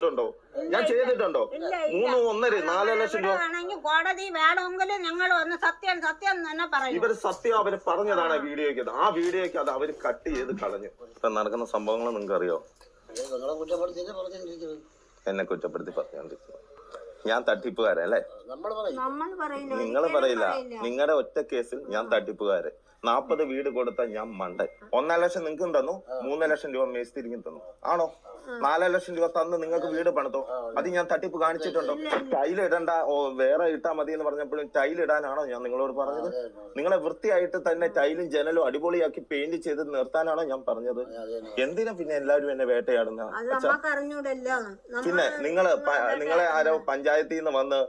ചെയ്തിട്ടുണ്ടോ ഞാൻ ചെയ്തിട്ടുണ്ടോ. മൂന്ന് ഒന്നര നാല് ലക്ഷം രൂപ. കോടതി വേണമെങ്കിൽ ഞങ്ങൾ വന്ന് സത്യം സത്യം എന്ന് തന്നെ പറയും. ഇവർ സത്യം അവർ പറഞ്ഞതാണ് വീഡിയോയ്ക്ക് ആ. വീഡിയോയ്ക്ക് അത് അവർ കട്ട് ചെയ്ത് കളഞ്ഞു. ഇപ്പൊ നടക്കുന്ന സംഭവങ്ങൾ നിങ്ങൾക്ക് അറിയോ എന്നെ കുറ്റപ്പെടുത്തി പറഞ്ഞോണ്ടിരിക്കുന്നത് ഞാൻ തട്ടിപ്പുകാരൻ അല്ലേ? നമ്മൾ പറയും നമ്മൾ പറയില്ല. നിങ്ങൾ പറയില്ല. നിങ്ങളുടെ ഒറ്റ കേസിൽ ഞാൻ തട്ടിപ്പുകാരൻ. നാപ്പത് വീട് കൊടുത്ത ഞാൻ മണ്ടൻ. ഒന്നര ലക്ഷം നിങ്ങൾക്കും തന്നു. മൂന്ന് ലക്ഷം രൂപ മേസ്തിരിക്കും തന്നു. ആണോ? നാല് ലക്ഷം രൂപ തന്ന് നിങ്ങൾക്ക് വീട് പണിതോ? അത് ഞാൻ തട്ടിപ്പ് കാണിച്ചിട്ടുണ്ടോ. ടൈൽ ഇടണ്ട ഓ വേറെ ഇട്ടാ മതി എന്ന് പറഞ്ഞപ്പോഴും ടൈൽ ഇടാനാണോ ഞാൻ നിങ്ങളോട് പറഞ്ഞത്? നിങ്ങളെ വൃത്തിയായിട്ട് തന്നെ ടൈലും ജനലും അടിപൊളിയാക്കി പെയിന്റ് ചെയ്ത് നിർത്താനാണോ ഞാൻ പറഞ്ഞത്? എന്തിനാ പിന്നെ എല്ലാവരും എന്നെ വേട്ടയാടുന്ന? പിന്നെ നിങ്ങൾ നിങ്ങളെ ആരോ പഞ്ചായത്തിൽ നിന്ന് വന്ന്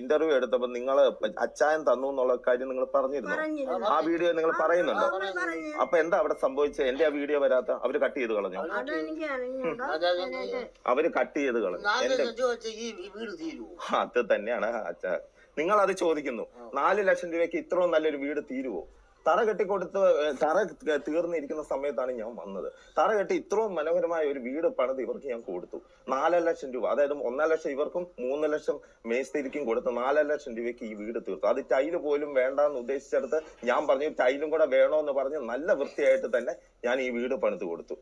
ഇന്റർവ്യൂ എടുത്തപ്പോ നിങ്ങൾ അച്ചായൻ തന്നു എന്നുള്ള കാര്യം നിങ്ങൾ പറഞ്ഞിരുന്നു? ആ വീഡിയോ നിങ്ങൾ പറയുന്നുണ്ടോ? അപ്പൊ എന്താ അവിടെ സംഭവിച്ചത്? എന്റെ ആ വീഡിയോ വരാത്ത അവർ കട്ട് ചെയ്ത് കളഞ്ഞു? അവർ കട്ട് ചെയ്ത് കളഞ്ഞു. അത് തന്നെയാണ് അച്ഛ. നിങ്ങൾ അത് ചോദിക്കുന്നു നാല് ലക്ഷം രൂപയ്ക്ക് ഇത്രയും നല്ലൊരു വീട് തീരുവോ? തറ കെട്ടിക്കൊടുത്ത് തറ തീർന്നിരിക്കുന്ന സമയത്താണ് ഞാൻ വന്നത്. തറ കെട്ടി ഇത്രയും മനോഹരമായ ഒരു വീട് പണിത് ഇവർക്ക് ഞാൻ കൊടുത്തു. നാല് ലക്ഷം രൂപ. അതായത് ഒന്നര ലക്ഷം ഇവർക്കും മൂന്ന് ലക്ഷം മേസ്തിരിക്കും കൊടുത്ത് നാല് ലക്ഷം രൂപയ്ക്ക് ഈ വീട് തീർത്തു. അത് ടൈൽ പോലും വേണ്ടാന്ന് ഉദ്ദേശിച്ചെടുത്ത് ഞാൻ പറഞ്ഞു ടൈലും കൂടെ വേണോ എന്ന് പറഞ്ഞ് നല്ല വൃത്തിയായിട്ട് തന്നെ ഞാൻ ഈ വീട് പണിത് കൊടുത്തു.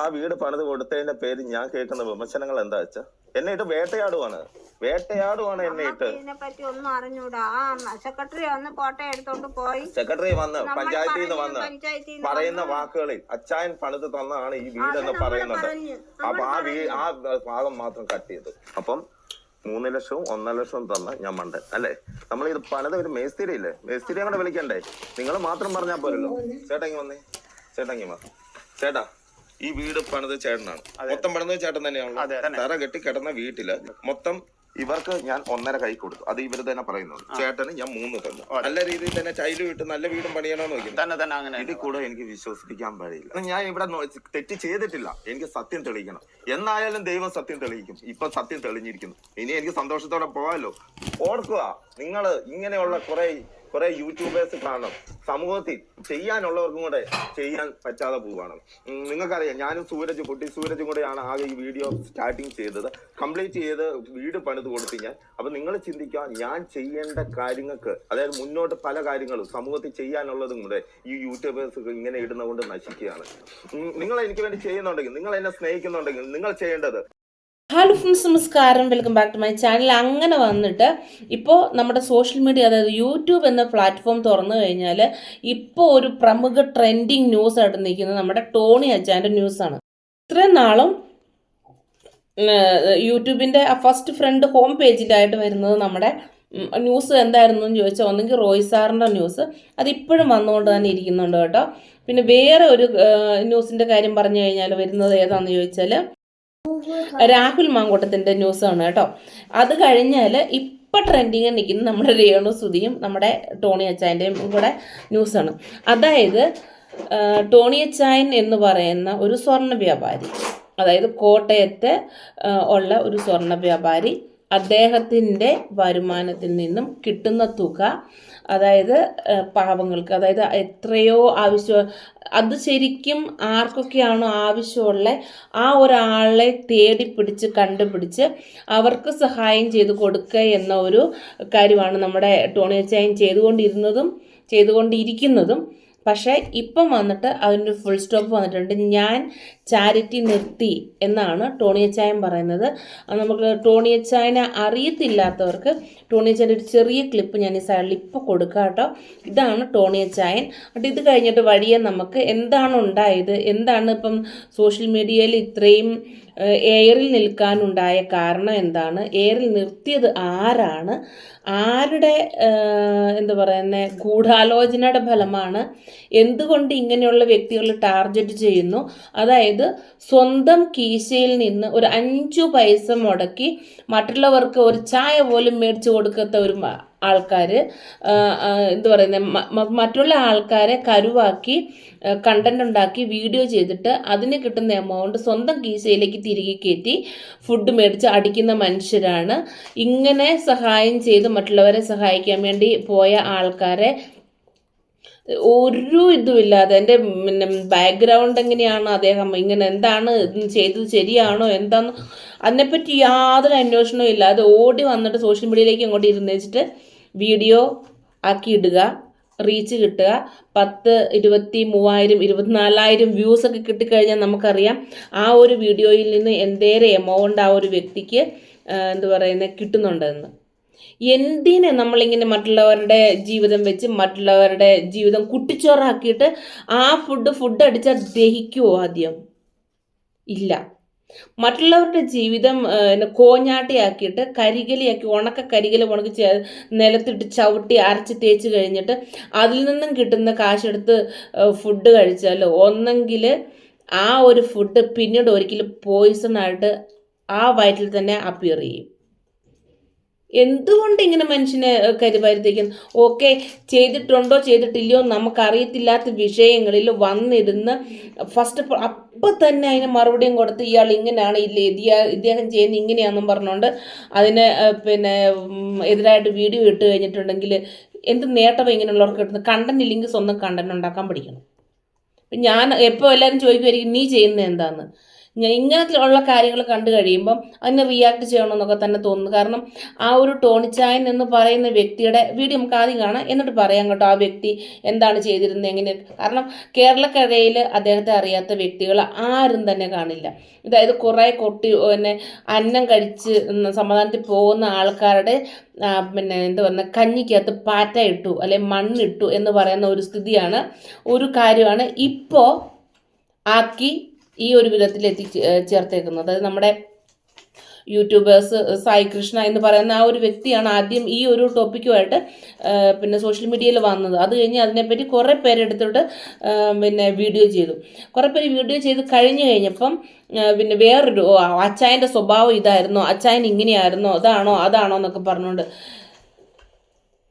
ആ വീട് പണിത് കൊടുത്തതിന്റെ പേര് ഞാൻ കേൾക്കുന്ന വിമർശനങ്ങൾ എന്താ വെച്ചാ? എന്നെ ഇട്ട് വേട്ടയാടുവാണ്. വേട്ടയാടുവാണ് എന്നെ ഇട്ട്. ഇതിനെ പറ്റി ഒന്നും അറിഞ്ഞൂടാ. ആ സെക്രട്ടറി വന്ന് ഫോട്ടോ എടുത്തോണ്ട് പോയി. സെക്രട്ടറി വന്ന് പഞ്ചായത്തിൽ നിന്ന് വന്ന് പഞ്ചായത്തിൽ നിന്ന് പറയുന്ന വാക്കുകളിൽ അച്ചായൻ പണിത് തന്നാണ് ഈ വീട് എന്ന് പറയുന്നത്. അപ്പൊ ആ വീ ആ ഭാഗം മാത്രം കട്ട് ചെയ്തു. അപ്പം മൂന്ന് ലക്ഷവും ഒന്നര ലക്ഷവും തന്ന ഞാൻ മണ്ടൻ. അല്ലേ? നമ്മൾ ഇത് പണിത് ഒരു മേസ്തിരി ഇല്ലേ? മേസ്തിരിയെ അങ്ങോട്ട് വിളിക്കണ്ടേ? നിങ്ങൾ മാത്രം പറഞ്ഞാൽ പോരല്ലോ. ചേട്ടങ്ങി വന്നേ. ചേട്ടങ്ങി വാ. ചേട്ടാ ഈ വീട് പണിത് ചേട്ടനാണ്. മൊത്തം പണിത് ചേട്ടൻ തന്നെയാണല്ലോ. തറ കെട്ടി കിടന്ന വീട്ടിൽ മൊത്തം ഇവർക്ക് ഞാൻ ഒന്നര കൈ കൊടുത്തു. അത് ഇവർ തന്നെ പറയുന്നത് ചേട്ടന് ഞാൻ മൂന്ന് തന്നു. നല്ല രീതിയിൽ തന്നെ ടൈലും ഇട്ട് നല്ല വീടും പണിയണമെന്ന് നോക്കി തന്നെ തന്നെ അങ്ങനെ. ഇതിൽ കൂടെ എനിക്ക് വിശ്വസിപ്പിക്കാൻ കഴിയില്ല ഞാൻ ഇവിടെ തെറ്റ് ചെയ്തിട്ടില്ല. എനിക്ക് സത്യം തെളിയിക്കണം. എന്നായാലും ദൈവം സത്യം തെളിയിക്കും. ഇപ്പൊ സത്യം തെളിഞ്ഞിരിക്കുന്നു. ഇനി എനിക്ക് സന്തോഷത്തോടെ പോകാമല്ലോ ഓർക്കുക നിങ്ങൾ ഇങ്ങനെയുള്ള കുറെ കുറെ യൂട്യൂബേഴ്സ് കാണണം. സമൂഹത്തിൽ ചെയ്യാനുള്ളവർക്കും കൂടെ ചെയ്യാൻ പറ്റാതെ പോവാണ് നിങ്ങൾക്കറിയാം ഞാനും സൂരജ് കുട്ടി സൂരജും കൂടെയാണ് ആകെ ഈ വീഡിയോ സ്റ്റാർട്ടിങ് ചെയ്തത്. കംപ്ലീറ്റ് ചെയ്ത് വീട് പണിത് കൊടുത്തു ഞാൻ. അപ്പൊ നിങ്ങൾ ചിന്തിക്കുക ഞാൻ ചെയ്യേണ്ട കാര്യങ്ങൾക്ക് അതായത് മുന്നോട്ട് പല കാര്യങ്ങളും സമൂഹത്തിൽ ചെയ്യാനുള്ളതും കൂടെ ഈ യൂട്യൂബേഴ്സ് ഇങ്ങനെ ഇടുന്നതുകൊണ്ട് നശിക്കുകയാണ്. നിങ്ങൾ എനിക്ക് വേണ്ടി ചെയ്യുന്നുണ്ടെങ്കിൽ നിങ്ങൾ എന്നെ സ്നേഹിക്കുന്നുണ്ടെങ്കിൽ നിങ്ങൾ ചെയ്യേണ്ടത് ഹലോ ഫ്രണ്ട്സ് നമസ്കാരം. Welcome back to my channel അങ്ങനെ വന്നിട്ട് ഇപ്പോൾ നമ്മുടെ സോഷ്യൽ മീഡിയ അതായത് യൂട്യൂബ് എന്ന പ്ലാറ്റ്ഫോം തുറന്നു കഴിഞ്ഞാൽ ഇപ്പോൾ ഒരു പ്രമുഖ ട്രെൻഡിങ് ന്യൂസ് ആയിട്ട് നിൽക്കുന്നത് നമ്മുടെ ടോണി അച്ചാന്റെ ന്യൂസാണ് ഇത്രയും നാളും യൂട്യൂബിന്റെ ആ ഫസ്റ്റ് ഫ്രണ്ട് ഹോം പേജിലായിട്ട് വരുന്നത് നമ്മുടെ ന്യൂസ് എന്തായിരുന്നു എന്ന് ചോദിച്ചാൽ ഒന്നെങ്കിൽ റോയ് സാറിന്റെ ന്യൂസ് അതിപ്പോഴും വന്നുകൊണ്ട് തന്നെ ഇരിക്കുന്നുണ്ട് കേട്ടോ. പിന്നെ വേറെ ഒരു ന്യൂസിന്റെ കാര്യം പറഞ്ഞു കഴിഞ്ഞാൽ വരുന്നത് ഏതാണെന്ന് ചോദിച്ചാൽ രാഹുൽ മാങ്കൂട്ടത്തിന്റെ ന്യൂസാണ് കേട്ടോ. അത് കഴിഞ്ഞാൽ ഇപ്പം ട്രെൻഡിങ് നിൽക്കുന്ന നമ്മുടെ രേണു സുധിയും നമ്മുടെ ടോണി അച്ചായന്റെയും കൂടെ ന്യൂസാണ് അതായത് ടോണി അച്ചായൻ എന്ന് പറയുന്ന ഒരു സ്വർണ വ്യാപാരി അതായത് കോട്ടയത്തെ ഉള്ള ഒരു സ്വർണ വ്യാപാരി അദ്ദേഹത്തിന്റെ വരുമാനത്തിൽ നിന്നും കിട്ടുന്ന തുക അതായത് പാവങ്ങൾക്ക് അതായത് എത്രയോ ആവശ്യം അത് ശരിക്കും ആർക്കൊക്കെയാണോ ആവശ്യമുള്ള ആ ഒരാളെ തേടി പിടിച്ച് കണ്ടുപിടിച്ച് അവർക്ക് സഹായം ചെയ്ത് കൊടുക്കുക എന്ന ഒരു കാര്യമാണ് നമ്മുടെ ടോണി അച്ചായൻ ചെയ്തുകൊണ്ടിരുന്നതും ചെയ്തുകൊണ്ടിരിക്കുന്നതും. പക്ഷേ ഇപ്പം വന്നിട്ട് അതിന്റെ ഫുൾ സ്റ്റോപ്പ് വന്നിട്ടുണ്ട്. ഞാൻ ചാരിറ്റി നിർത്തി എന്നാണ് ടോണിയച്ചായൻ പറയുന്നത്. നമുക്ക് ടോണിയച്ചായനെ അറിയത്തില്ലാത്തവർക്ക് ടോണിയച്ചായന്റെ ഒരു ചെറിയ ക്ലിപ്പ് ഞാൻ ഈ സൈഡിൽ ഇപ്പോൾ കൊടുക്കാം കേട്ടോ. ഇതാണ് ടോണിയച്ചായൻ അപ്പം ഇത് കഴിഞ്ഞിട്ട് വഴിയെ നമുക്ക് എന്താണ് ഉണ്ടായത്? എന്താണ് ഇപ്പം സോഷ്യൽ മീഡിയയിൽ ഇത്രയും എയറിൽ നിൽക്കാനുണ്ടായ കാരണം എന്താണ്? എയറിൽ നിർത്തിയത് ആരാണ്? ആരുടെ എന്താ പറയുന്നത് ഗൂഢാലോചനയുടെ ഫലമാണ്? എന്തുകൊണ്ട് ഇങ്ങനെയുള്ള വ്യക്തികൾ ടാർഗറ്റ് ചെയ്യുന്നു? അതായത് സ്വന്തം കീശയിൽ നിന്ന് ഒരു അഞ്ചു പൈസ മുടക്കി മറ്റുള്ളവർക്ക് ഒരു ചായ പോലും മേടിച്ചു കൊടുക്കാത്ത ഒരു ആൾക്കാർ എന്താ പറയുന്നത് മറ്റുള്ള ആൾക്കാരെ കരുവാക്കി കണ്ടന്റ് ഉണ്ടാക്കി വീഡിയോ ചെയ്തിട്ട് അതിന് കിട്ടുന്ന എമൗണ്ട് സ്വന്തം കീശയിലേക്ക് തിരികെ കയറ്റി ഫുഡ് മേടിച്ച് അടിക്കുന്ന മനുഷ്യരാണ്. ഇങ്ങനെ സഹായം ചെയ്ത് മറ്റുള്ളവരെ സഹായിക്കാൻ വേണ്ടി പോയ ആൾക്കാരെ ഒരു ഇതുമില്ലാതെ എന്റെ പിന്നെ ബാക്ക്ഗ്രൗണ്ട് എങ്ങനെയാണ് അദ്ദേഹം ഇങ്ങനെ എന്താണ് ചെയ്തത് ശരിയാണോ എന്താന്ന് അതിനെപ്പറ്റി യാതൊരു അന്വേഷണവും ഇല്ലാതെ ഓടി വന്നിട്ട് സോഷ്യൽ മീഡിയയിലേക്ക് അങ്ങോട്ട് ഇരുന്ന് വെച്ചിട്ട് വീഡിയോ ആക്കി ഇടുക റീച്ച് കിട്ടുക. പത്ത് ഇരുപത്തി മൂവായിരം ഇരുപത്തിനാലായിരം വ്യൂസ് ഒക്കെ കിട്ടിക്കഴിഞ്ഞാൽ നമുക്കറിയാം ആ ഒരു വീഡിയോയിൽ നിന്ന് എന്തേരെ എമൗണ്ട് ആ ഒരു വ്യക്തിക്ക് എന്താ പറയുന്നത് കിട്ടുന്നുണ്ടെന്ന്. എന്തിനെ നമ്മളിങ്ങനെ മറ്റുള്ളവരുടെ ജീവിതം വെച്ച് മറ്റുള്ളവരുടെ ജീവിതം കുട്ടിച്ചോറാക്കിയിട്ട് ആ ഫുഡ് ഫുഡ് അടിച്ചാൽ ദഹിക്കുമോ ആദ്യം? ഇല്ല. മറ്റുള്ളവരുടെ ജീവിതം കോഞ്ഞാട്ടിയാക്കിയിട്ട് കരികലിയാക്കി ഉണക്ക കരികല ഉണക്കി നിലത്തിട്ട് ചവിട്ടി അരച്ച് തേച്ച് കഴിഞ്ഞിട്ട് അതിൽ നിന്നും കിട്ടുന്ന കാശെടുത്ത് ഫുഡ് കഴിച്ചാലോ ഒന്നെങ്കിൽ ആ ഒരു ഫുഡ് പിന്നീട് ഒരിക്കലും പോയിസൺ ആയിട്ട് ആ വയറ്റിൽ തന്നെ അപ്പിയർ ചെയ്യും. എന്തുകൊണ്ട് ഇങ്ങനെ മനുഷ്യനെ കരിവാരിത്തേക്കുന്നു? ഓക്കെ ചെയ്തിട്ടുണ്ടോ ചെയ്തിട്ടില്ലയോ നമുക്കറിയത്തില്ലാത്ത വിഷയങ്ങളിൽ വന്നിരുന്ന് ഫസ്റ്റ് അപ്പം തന്നെ അതിന് മറുപടിയും കൊടുത്ത് ഇയാൾ ഇങ്ങനെയാണ് ഇല്ല ഇദ്ദേഹം ചെയ്യുന്ന ഇങ്ങനെയാണെന്നും പറഞ്ഞുകൊണ്ട് അതിന് പിന്നെ എതിരായിട്ട് വീഡിയോ ഇട്ട് കഴിഞ്ഞിട്ടുണ്ടെങ്കിൽ എന്ത് നേട്ടം ഇങ്ങനെയുള്ളവർക്ക് കിട്ടുന്നത്? കണ്ടന്റ് ഇല്ലെങ്കിൽ സ്വന്തം കണ്ടന്റ് ഉണ്ടാക്കാൻ പഠിക്കണം. ഞാൻ എപ്പോൾ എല്ലാവരും ചോദിക്കുമായിരിക്കും നീ ചെയ്യുന്നത് എന്താന്ന്? ഞാൻ ഇങ്ങനത്തെ ഉള്ള കാര്യങ്ങൾ കണ്ടു കഴിയുമ്പം അതിനെ റിയാക്ട് ചെയ്യണമെന്നൊക്കെ തന്നെ തോന്നുന്നു. കാരണം ആ ഒരു ടോണിച്ചായൻ എന്ന് പറയുന്ന വ്യക്തിയുടെ വീഡിയോ നമുക്ക് ആദ്യം കാണാം. എന്നിട്ട് പറയാം കേട്ടോ ആ വ്യക്തി എന്താണ് ചെയ്തിരുന്നത് എങ്ങനെ കാരണം കേരളക്കരയിൽ അദ്ദേഹത്തെ അറിയാത്ത വ്യക്തികൾ ആരും തന്നെ കാണില്ല. അതായത് കുറേ കൊട്ടി പിന്നെ അന്നം കഴിച്ച് സമാധാനത്തിൽ പോകുന്ന ആൾക്കാരുടെ പിന്നെ എന്താ പറയുക കഞ്ഞിക്കകത്ത് പാറ്റ ഇട്ടു അല്ലെ മണ്ണിട്ടു എന്ന് പറയുന്ന ഒരു സ്ഥിതിയാണ് ഒരു കാര്യമാണ് ഇപ്പോൾ ആക്കി ഈ ഒരു വിധത്തിൽ എത്തി ചേർത്തേക്കുന്നത്. അതായത് നമ്മുടെ യൂട്യൂബേഴ്സ് സായി കൃഷ്ണ എന്ന് പറയുന്ന ആ ഒരു വ്യക്തിയാണ് ആദ്യം ഈ ഒരു ടോപ്പിക്കുമായിട്ട് പിന്നെ സോഷ്യൽ മീഡിയയിൽ വന്നത്. അത് കഴിഞ്ഞ് അതിനെപ്പറ്റി കുറേ പേരെടുത്തിട്ട് പിന്നെ വീഡിയോ ചെയ്തു. കുറേ പേര് വീഡിയോ ചെയ്ത് കഴിഞ്ഞു കഴിഞ്ഞപ്പം പിന്നെ വേറൊരു അച്ചായന്റെ സ്വഭാവം ഇതായിരുന്നോ. അച്ചായൻ ഇങ്ങനെയായിരുന്നോ. അതാണോ അതാണോ എന്നൊക്കെ പറഞ്ഞുകൊണ്ട്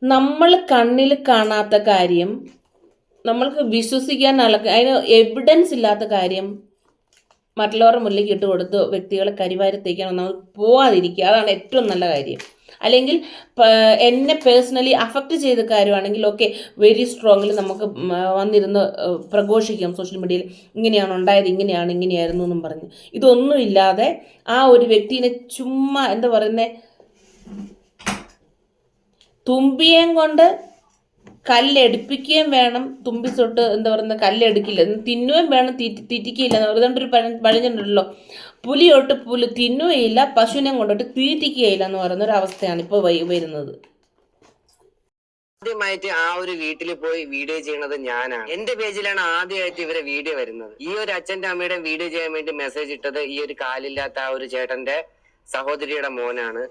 നമ്മൾ കണ്ണിൽ കാണാത്ത കാര്യം നമ്മൾക്ക് വിശ്വസിക്കാൻ അതിന് എവിഡൻസ് ഇല്ലാത്ത കാര്യം മറ്റുള്ളവരുടെ മുന്നിലേക്ക് ഇട്ട് കൊടുത്ത് വ്യക്തികളെ കരിവാരത്തേക്കാണ് നമ്മൾ പോവാതിരിക്കുക. അതാണ് ഏറ്റവും നല്ല കാര്യം. അല്ലെങ്കിൽ എന്നെ പേഴ്സണലി അഫക്റ്റ് ചെയ്ത കാര്യമാണെങ്കിൽ ഓക്കെ വെരി സ്ട്രോങ്ങിൽ നമുക്ക് വന്നിരുന്ന് പ്രഘോഷിക്കാം. സോഷ്യൽ മീഡിയയിൽ ഇങ്ങനെയാണ് ഉണ്ടായത് ഇങ്ങനെയാണ് ഇങ്ങനെയായിരുന്നു എന്നും പറഞ്ഞ്. ഇതൊന്നുമില്ലാതെ ആ ഒരു വ്യക്തിനെ ചുമ്മാ എന്താ പറയുന്നത് തുമ്പിയേം കൊണ്ട് കല്ലെടുപ്പിക്കുകയും വേണം. തുമ്പി തൊട്ട് എന്താ പറയുന്നത് കല്ലെടുക്കില്ല. തിന്നുകയും വേണം. തീറ്റി തീറ്റിക്കുകയില്ല. അതുകൊണ്ട് ഒരു പഴ പഴഞ്ഞിട്ടുണ്ടല്ലോ. പുലി തൊട്ട് പുലി തിന്നുകയില്ല. പശുവിനെ കൊണ്ടിട്ട് തീറ്റിക്കുകയില്ല എന്ന് പറയുന്ന ഒരു അവസ്ഥയാണ് ഇപ്പോൾ വരുന്നത്. ആദ്യമായിട്ട് ആ ഒരു വീട്ടിൽ പോയി വീഡിയോ ചെയ്യണത് ഞാനാണ്. എന്റെ പേജിലാണ് ആദ്യമായിട്ട് ഇവരെ വീഡിയോ വരുന്നത്. ഈ ഒരു അച്ഛന്റെ അമ്മയുടെ വീഡിയോ ചെയ്യാൻ വേണ്ടി മെസ്സേജ് ഇട്ടത് ഈ ഒരു കാലില്ലാത്ത ആ ഒരു ചേട്ടന്റെ സഹോദരിയുടെ മോനാണ്.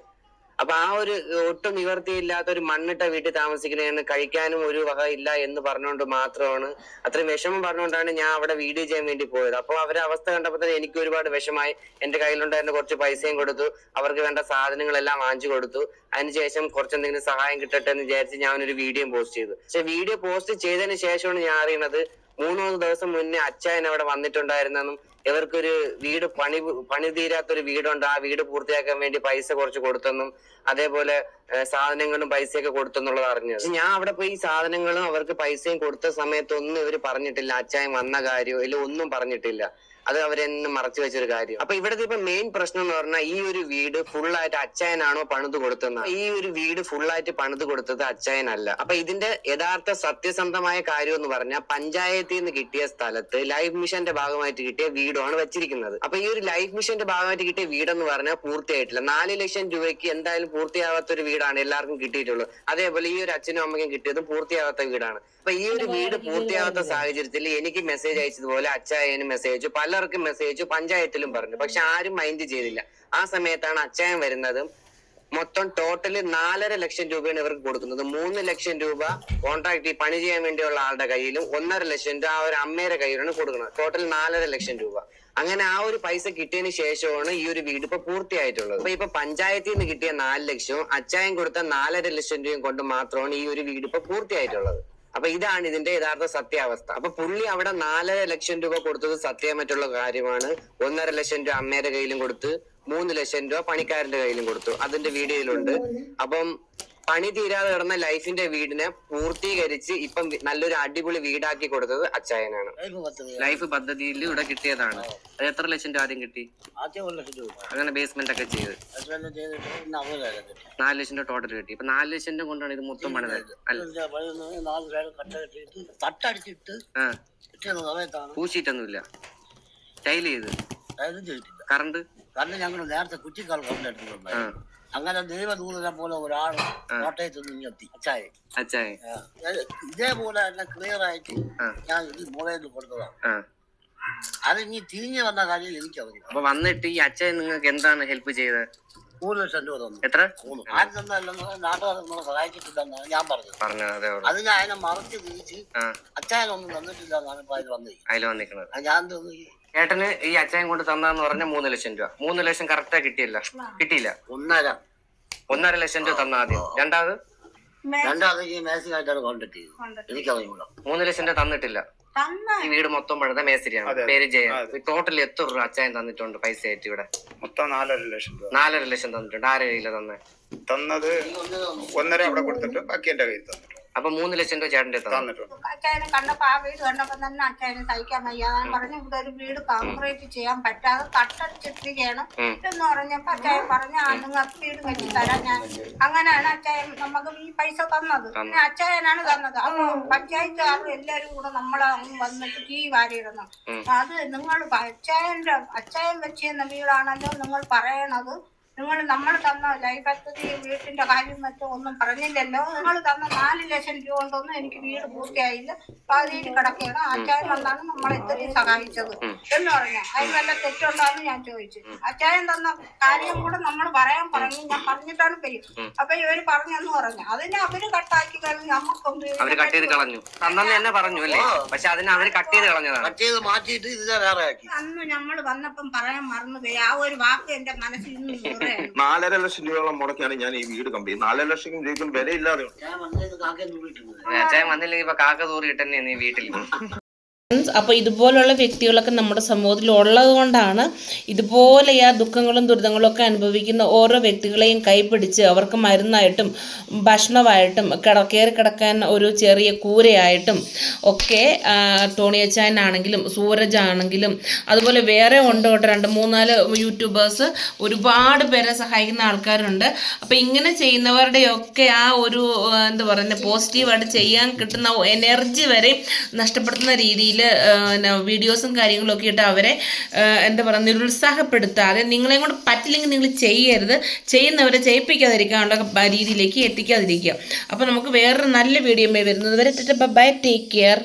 അപ്പൊ ആ ഒരു ഒട്ടും നിവർത്തിയില്ലാത്ത ഒരു മണ്ണിട്ട വീട്ടിൽ താമസിക്കുന്ന കഴിക്കാനും ഒരു വക ഇല്ല എന്ന് പറഞ്ഞുകൊണ്ട് മാത്രമാണ്. അത്രയും വിഷമം പറഞ്ഞുകൊണ്ടാണ് ഞാൻ അവിടെ വീഡിയോ ചെയ്യാൻ വേണ്ടി പോയത്. അപ്പോൾ അവരെ അവസ്ഥ കണ്ടപ്പോൾ തന്നെ എനിക്ക് ഒരുപാട് വിഷമായി എന്റെ കയ്യിലുണ്ടായിരുന്ന കുറച്ച് പൈസയും കൊടുത്തു. അവർക്ക് വേണ്ട സാധനങ്ങളെല്ലാം വാങ്ങിച്ചു കൊടുത്തു. അതിനുശേഷം കുറച്ചെന്തെങ്കിലും സഹായം കിട്ടട്ടെ എന്ന് വിചാരിച്ച് ഞാൻ ഒരു വീഡിയോ പോസ്റ്റ് ചെയ്തു. പക്ഷെ വീഡിയോ പോസ്റ്റ് ചെയ്തതിന് ശേഷമാണ് ഞാൻ അറിയുന്നത് മൂന്ന് ദിവസം മുന്നേ അച്ചായൻ അവിടെ വന്നിട്ടുണ്ടായിരുന്നെന്നും ഇവർക്കൊരു വീട് പണി പണി തീരാത്തൊരു വീടുണ്ട്. ആ വീട് പൂർത്തിയാക്കാൻ വേണ്ടി പൈസ കുറച്ച് കൊടുത്തെന്നും അതേപോലെ സാധനങ്ങളും പൈസയൊക്കെ കൊടുത്തെന്നുള്ളത് അറിഞ്ഞത്. ഞാൻ അവിടെ പോയി സാധനങ്ങളും അവർക്ക് പൈസയും കൊടുത്ത സമയത്തൊന്നും ഇവർ പറഞ്ഞിട്ടില്ല. അച്ചായൻ വന്ന കാര്യമോ ഇല്ല ഒന്നും പറഞ്ഞിട്ടില്ല. അത് അവരെന്നും മറച്ചു വെച്ചൊരു കാര്യം. അപ്പൊ ഇവിടുത്തെ ഇപ്പൊ മെയിൻ പ്രശ്നം എന്ന് പറഞ്ഞാൽ ഈ ഒരു വീട് ഫുള്ളായിട്ട് ആയിട്ട് അച്ചായനാണോ പണിത് കൊടുത്തത്? ഈ ഒരു വീട് ഫുള്ളായിട്ട് ആയിട്ട് പണിത് കൊടുത്തത് അച്ചായനല്ല. അപ്പൊ ഇതിന്റെ യഥാർത്ഥ സത്യസന്ധമായ കാര്യം എന്ന് പറഞ്ഞാൽ പഞ്ചായത്തിൽ നിന്ന് കിട്ടിയ സ്ഥലത്ത് ലൈഫ് മിഷന്റെ ഭാഗമായിട്ട് കിട്ടിയ വീടാണ് വെച്ചിരിക്കുന്നത്. അപ്പൊ ഈ ഒരു ലൈഫ് മിഷന്റെ ഭാഗമായിട്ട് കിട്ടിയ വീടെന്ന് പറഞ്ഞാൽ പൂർത്തിയായിട്ടില്ല. നാല് ലക്ഷം രൂപയ്ക്ക് എന്തായാലും പൂർത്തിയാവാത്ത ഒരു വീടാണ് എല്ലാവർക്കും കിട്ടിയിട്ടുള്ളത്. അതേപോലെ ഈ ഒരു അച്ഛനും അമ്മയ്ക്കും കിട്ടിയതും പൂർത്തിയാവാത്ത വീടാണ്. അപ്പൊ ഈ ഒരു വീട് പൂർത്തിയാവാത്ത സാഹചര്യത്തിൽ എനിക്ക് മെസ്സേജ് അയച്ചതുപോലെ അച്ചായനും മെസ്സേജ് പലർക്കും മെസ്സേജ് പഞ്ചായത്തിലും പറഞ്ഞു. പക്ഷെ ആരും മൈൻഡ് ചെയ്തില്ല. ആ സമയത്താണ് അച്ചായം വരുന്നതും. മൊത്തം ടോട്ടൽ നാലര ലക്ഷം രൂപയാണ് ഇവർക്ക് കൊടുക്കുന്നത്. മൂന്ന് ലക്ഷം രൂപ കോൺട്രാക്ട് പണി ചെയ്യാൻ വേണ്ടിയുള്ള ആളുടെ കയ്യിലും ഒന്നര ലക്ഷം രൂപ ആ ഒരു അമ്മയുടെ കയ്യിലാണ് കൊടുക്കുന്നത്. ടോട്ടൽ നാലര ലക്ഷം രൂപ. അങ്ങനെ ആ ഒരു പൈസ കിട്ടിയതിന് ശേഷമാണ് ഈ ഒരു വീട് ഇപ്പൊ പൂർത്തിയായിട്ടുള്ളത്. അപ്പൊ ഇപ്പൊ പഞ്ചായത്തിൽ നിന്ന് കിട്ടിയ നാല് ലക്ഷവും അച്ചായം കൊടുത്ത നാലര ലക്ഷം രൂപയും കൊണ്ട് മാത്രമാണ് ഈ ഒരു വീട് ഇപ്പൊ പൂർത്തിയായിട്ടുള്ളത്. അപ്പൊ ഇതാണ് ഇതിന്റെ യഥാർത്ഥ സത്യാവസ്ഥ. അപ്പൊ പുള്ളി അവിടെ നാലര ലക്ഷം രൂപ കൊടുത്തത് സത്യമായിട്ടുള്ള കാര്യമാണ്. ഒന്നര ലക്ഷം രൂപ അമ്മയുടെ കയ്യിലും കൊടുത്ത് മൂന്ന് ലക്ഷം രൂപ പണിക്കാരന്റെ കയ്യിലും കൊടുത്തു. അതിന്റെ വീഡിയോയിലുണ്ട്. അപ്പം പണി തീരാതെ കിടന്ന ലൈഫിന്റെ വീടിനെ പൂർത്തീകരിച്ച് ഇപ്പം നല്ലൊരു അടിപൊളി വീടാക്കി കൊടുത്തത് അച്ചായനാണ്. ലൈഫ് പദ്ധതിയിൽ ഇവിടെ കിട്ടിയതാണ്. അത് എത്ര ലക്ഷം രൂപ ആദ്യം കിട്ടി? അങ്ങനെ ബേസ്മെന്റ് ഒക്കെ ചെയ്ത്. നാല് ലക്ഷം രൂപ ടോട്ടൽ കിട്ടി. ഇപ്പൊ നാല് ലക്ഷം രൂപ കൊണ്ടാണ് ഇത് മൊത്തം പണിത്. തട്ടടിച്ചിട്ട് പൂശിയിട്ടൊന്നുമില്ല. ടൈൽ ചെയ്ത്. കറണ്ട്? കറണ്ട് ഞങ്ങൾ നേരത്തെ കുറ്റിക്കാൽ കറണ്ട് കൊണ്ടെടുത്തിട്ടുണ്ടായിരുന്നു അങ്ങനെ ദൈവദൂതനെ പോലെ ഒരാൾ കോട്ടയത്ത് നിന്ന് ഇങ്ങെത്തി അച്ചായ. അച്ചായ. ഇതേപോലെ തന്നെ ക്ലിയർ ആയിട്ട്. ഞാൻ ഇത് മൊബൈലിൽ കൊടുത്തതാണ്. അത് ഇനി തിരിഞ്ഞു വന്ന കാര്യം എനിക്കറിയില്ല. അപ്പൊ വന്നിട്ട് ഈ അച്ഛൻ നിങ്ങൾക്ക് എന്താണ് ഹെൽപ്പ് ചെയ്തത്? മൂന്ന് ലക്ഷം രൂപ തന്നു. എത്ര? മൂന്ന്. ആരും തന്നല്ലെന്ന് നാട്ടുകാർ നമ്മളെ സഹായിച്ചിട്ടില്ലെന്നാണ് ഞാൻ പറഞ്ഞത് പറഞ്ഞത് അതേ ഉള്ളൂ. അത് ഞാൻ അതിനെ മറച്ച് തിരിച്ച് ആ. അച്ചായനൊന്നും തന്നിട്ടില്ല എന്നാണ് ഇപ്പൊ അതിൽ വന്നിക്കണത് ഞാൻ തോന്നി. ഏട്ടന് ഈ അച്ചായൻ കൊണ്ട് തന്നാന്ന് പറഞ്ഞ മൂന്ന് ലക്ഷം രൂപ. മൂന്ന് ലക്ഷം കറക്റ്റാ കിട്ടിയില്ല. കിട്ടിയില്ല. ഒന്നര. ഒന്നര ലക്ഷം രൂപ തന്ന ആദ്യം രണ്ടാമത്? രണ്ടാമത് ഈ മേസിനായിട്ടാണ് കോണ്ടാക്ട് ചെയ്തത് എനിക്കറിയില്ല മൂന്ന് ലക്ഷം രൂപ തന്നിട്ടില്ല. തന്ന ഈ വീട് മൊത്തം പണിത മേസ്തിരിയാണ് പേര് ജയ. ടോട്ടൽ എത്ര രൂപ അച്ചായൻ തന്നിട്ടുണ്ട് പൈസ ആയിട്ട് ഇവിടെ? മൊത്തം നാലര ലക്ഷം രൂപ. നാലര ലക്ഷം തന്നിട്ടുണ്ട്. ആരെ കയ്യില തന്നെ? തന്നത് ഒന്നര അവിടെ കൊടുത്തിട്ട് ബാക്കി എന്റെ കയ്യിൽ തന്നിട്ടുണ്ട് അപ്പൊ മൂന്ന് ലക്ഷം രൂപ ചേട്ടന്റെ തന്നു. തന്നിട്ടുണ്ട്. അച്ചായനെ കണ്ടപ്പോ ആ വീട് കണ്ടപ്പോ തന്നെ അച്ഛനെ സഹിക്കാൻ വയ്യാതെ പറഞ്ഞു ഇവിടെ ഒരു വീട് കോൺക്രീറ്റ് ചെയ്യാൻ പറ്റാതെ തട്ടടിച്ചിട്ടിരിക്കുകയാണ്. ഉം. എന്ന് പറഞ്ഞപ്പോ അച്ചായൻ പറഞ്ഞു ആ നിങ്ങൾക്ക് വീട് വെച്ച് തരാം ഞാൻ. അങ്ങനെയാണ് അച്ചായൻ നമുക്ക് ഈ പൈസ തന്നത്. പിന്നെ അച്ചായനാണ് തന്നത്. അപ്പൊ പഞ്ചായത്തുകാർ എല്ലാരും കൂടെ നമ്മളെ വന്നിട്ട് തീ വാരിയിടുന്നു അത് നിങ്ങൾ അച്ചായന്റെ അച്ചായൻ വെച്ചിരുന്ന വീടാണല്ലോ നിങ്ങൾ പറയണത്. നിങ്ങൾ നമ്മൾ തന്ന ലൈഫ് പദ്ധതി വീട്ടിന്റെ കാര്യം മറ്റോ ഒന്നും പറഞ്ഞില്ലല്ലോ. നിങ്ങൾ തന്ന നാല് ലക്ഷം രൂപ കൊണ്ടൊന്നും എനിക്ക് വീട് പൂർത്തിയായില്ല. പകുതിയിൽ കിടക്കുകയാണ്. അച്ചായൻ വന്നാണ് നമ്മളെ ഇത്രയും സഹായിച്ചത് എന്ന് പറഞ്ഞു. അതിന് വല്ല തെറ്റുണ്ടാന്ന് ഞാൻ ചോദിച്ചു. അച്ചായൻ തന്ന കാര്യം കൂടെ നമ്മൾ പറയാൻ പറഞ്ഞു. ഞാൻ പറഞ്ഞിട്ടാണ് പെയ്യും അപ്പൊ ഇവർ പറഞ്ഞെന്ന് പറഞ്ഞു. അതിനെ അവർ കട്ടാക്കി കഴിഞ്ഞ് നമുക്കൊന്നും അവർ കട്ട് ചെയ്ത് കളഞ്ഞു. തന്നെന്ന് തന്നെ പറഞ്ഞു അല്ലേ? പക്ഷെ അതിനെ അവർ കട്ട് ചെയ്ത് കളഞ്ഞതാണ്. കട്ട് ചെയ്ത് മാറ്റിയിട്ട് ഇതിനെ വേറെ ആക്കി അന്ന് നമ്മൾ വന്നപ്പം പറയാൻ മറന്നുപോയി. ആ ഒരു വാക്ക് എന്റെ മനസ്സിൽ നിന്ന് നാലര ലക്ഷം രൂപയോളം മുടക്കിയാണ് ഞാൻ ഈ വീട് കമ്പി നാലര ലക്ഷം രൂപയ്ക്കും വിലയില്ലാതെ വന്നില്ലെങ്കിൽ ഇപ്പൊ കാക്ക തൂറി ഇട്ടെന്നെ നീ വീട്ടിൽ അപ്പോൾ ഇതുപോലുള്ള വ്യക്തികളൊക്കെ നമ്മുടെ സമൂഹത്തിൽ ഉള്ളത് കൊണ്ടാണ് ഇതുപോലെ ആ ദുഃഖങ്ങളും ദുരിതങ്ങളും ഒക്കെ അനുഭവിക്കുന്ന ഓരോ വ്യക്തികളെയും കൈപിടിച്ച് അവർക്ക് മരുന്നായിട്ടും ഭക്ഷണമായിട്ടും കിട കയറി കിടക്കാൻ ഒരു ചെറിയ കൂരയായിട്ടും ഒക്കെ ടോണിയച്ചാനാണെങ്കിലും സൂരജ് ആണെങ്കിലും അതുപോലെ വേറെ ഉണ്ട് കേട്ടോ രണ്ട് മൂന്നാൽ യൂട്യൂബേഴ്സ് ഒരുപാട് പേരെ സഹായിക്കുന്ന ആൾക്കാരുണ്ട്. അപ്പോൾ ഇങ്ങനെ ചെയ്യുന്നവരുടെയൊക്കെ ആ ഒരു എന്താ പറയുന്നത് പോസിറ്റീവായിട്ട് ചെയ്യാൻ കിട്ടുന്ന എനർജി വരെ നഷ്ടപ്പെടുത്തുന്ന രീതിയിൽ വീഡിയോസും കാര്യങ്ങളും ഒക്കെ ഇട്ട് അവരെ എന്താ പറയുക നിരുത്സാഹപ്പെടുത്താതെ നിങ്ങളെ കൊണ്ട് പറ്റില്ലെങ്കിൽ നിങ്ങൾ ചെയ്യരുത്. ചെയ്യുന്നവരെ ചെയ്യിപ്പിക്കാതിരിക്കാനുള്ള രീതിയിലേക്ക് എത്തിക്കാതിരിക്കുക. അപ്പോൾ നമുക്ക് വേറൊരു നല്ല വീഡിയോ വരുന്നത് വരെ. ബൈ. Take care.